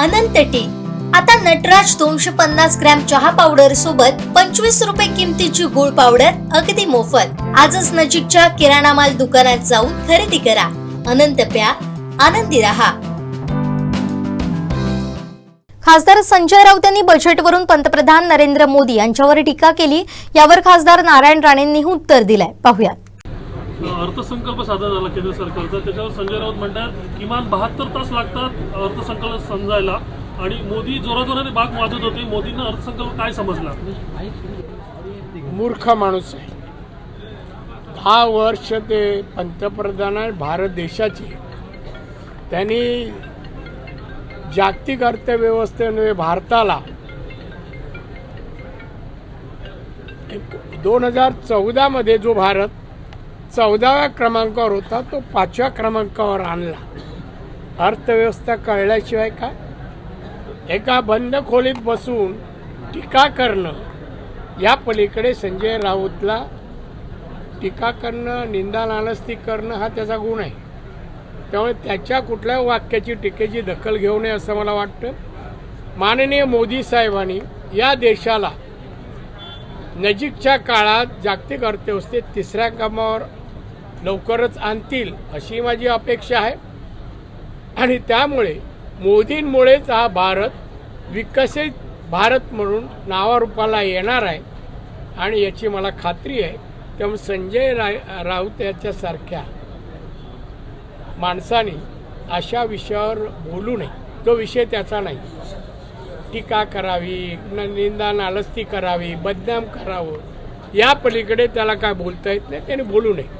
अनंत T. आता नटराज दोनशे पन्नास ग्रॅम चहा पावडर सोबत पंचवीस रुपये किमतीची गुळ पावडर अगदी मोफत. आजच नजीकच्या किराणा माल दुकानात जाऊन खरेदी करा. अनंत प्या. आनंदी रहा. खासदार संजय राऊत यांनी बजेटवरून पंतप्रधान नरेंद्र मोदी यांच्यावर टीका केली. यावर खासदार नारायण राणेंनी उत्तर दिलंय. पाहुयात. अर्थसंकल्प सादर झाला केंद्र सरकारचा. त्याच्यावर संजय राऊत म्हणतात किमान बहात्तर तास लागतात अर्थसंकल्प समजायला. आणि मोदी जोराजोराने बाग वाजत होते. मोदींना अर्थसंकल्प काय समजला? मूर्ख माणूस आहे. दहा वर्ष ते पंतप्रधान आहे भारत देशाचे. त्यांनी जागतिक अर्थव्यवस्थेने भारताला दोन हजार चौदामध्ये जो भारत चौदाव्या क्रमांकावर होता तो पाचव्या क्रमांकावर आणला. अर्थव्यवस्था कळल्याशिवाय काय? एका बंद खोलीत बसून टीका करणं या पलीकडे संजय राऊतला टीका करणं निंदा नालस्ती करणं हा त्याचा गुण आहे. त्यामुळे त्याच्या कुठल्या वाक्याची टीकेची दखल घेऊ नये असं मला वाटतं. माननीय मोदी साहेबांनी या देशाला नजीकच्या काळात जागतिक अर्थव्यवस्थेत तिसऱ्या क्रमावर लवकरच आणतील अशी माझी अपेक्षा आहे. आणि त्यामुळे मोदींमुळेच हा भारत विकसित भारत म्हणून नावारूपाला येणार आहे. आणि याची मला खात्री आहे त्यामुळे संजय राय राऊत याच्यासारख्या माणसाने अशा विषयावर बोलू नये. तो विषय त्याचा नाही. टीका करावी न निंदा नालस्ती करावी बदनाम करावं. या पलीकडे त्याला काय बोलता येत नाही त्याने बोलू नये.